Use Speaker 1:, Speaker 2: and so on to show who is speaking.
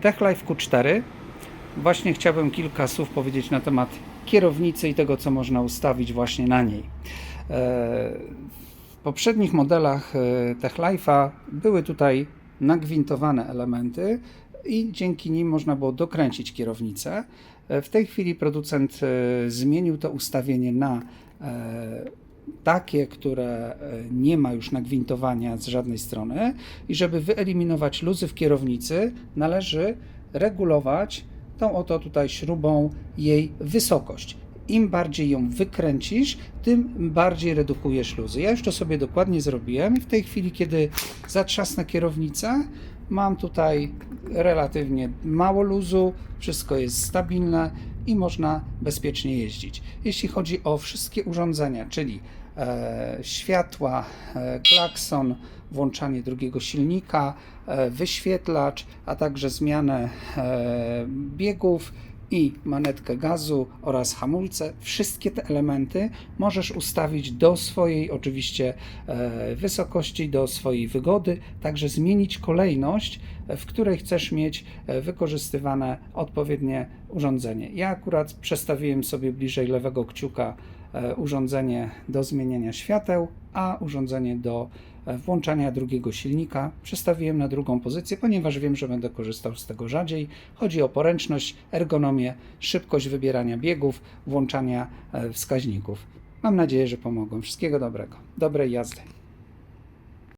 Speaker 1: TechLife Q4. Właśnie chciałbym kilka słów powiedzieć na temat kierownicy i tego, co można ustawić właśnie na niej. E, W poprzednich modelach e, TechLife'a były tutaj nagwintowane elementy i dzięki nim można było dokręcić kierownicę. E, W tej chwili producent zmienił to ustawienie na takie, które e, nie ma już nagwintowania z żadnej strony i żeby wyeliminować luzy w kierownicy, należy regulować tą oto tutaj śrubą jej wysokość. Im bardziej ją wykręcisz, tym bardziej redukujesz luzy. Ja już to sobie dokładnie zrobiłem i w tej chwili, kiedy zatrzasnę kierownicę, mam tutaj relatywnie mało luzu, wszystko jest stabilne i można bezpiecznie jeździć. Jeśli chodzi o wszystkie urządzenia, czyli e, światła, e, klakson, włączanie drugiego silnika, e, wyświetlacz, a także zmianę e, biegów i manetkę gazu oraz hamulce. Wszystkie te elementy możesz ustawić do swojej oczywiście e, wysokości, do swojej wygody, także zmienić kolejność, e, w której chcesz mieć e, wykorzystywane odpowiednie urządzenie. Ja akurat przestawiłem sobie bliżej lewego kciuka urządzenie do zmieniania świateł, a urządzenie do e, włączania drugiego silnika przestawiłem na drugą pozycję, ponieważ wiem, że będę korzystał z tego rzadziej. Chodzi o poręczność, ergonomię, szybkość wybierania biegów, włączania e, wskaźników. Mam nadzieję, że pomogłem. Wszystkiego dobrego. Dobrej jazdy.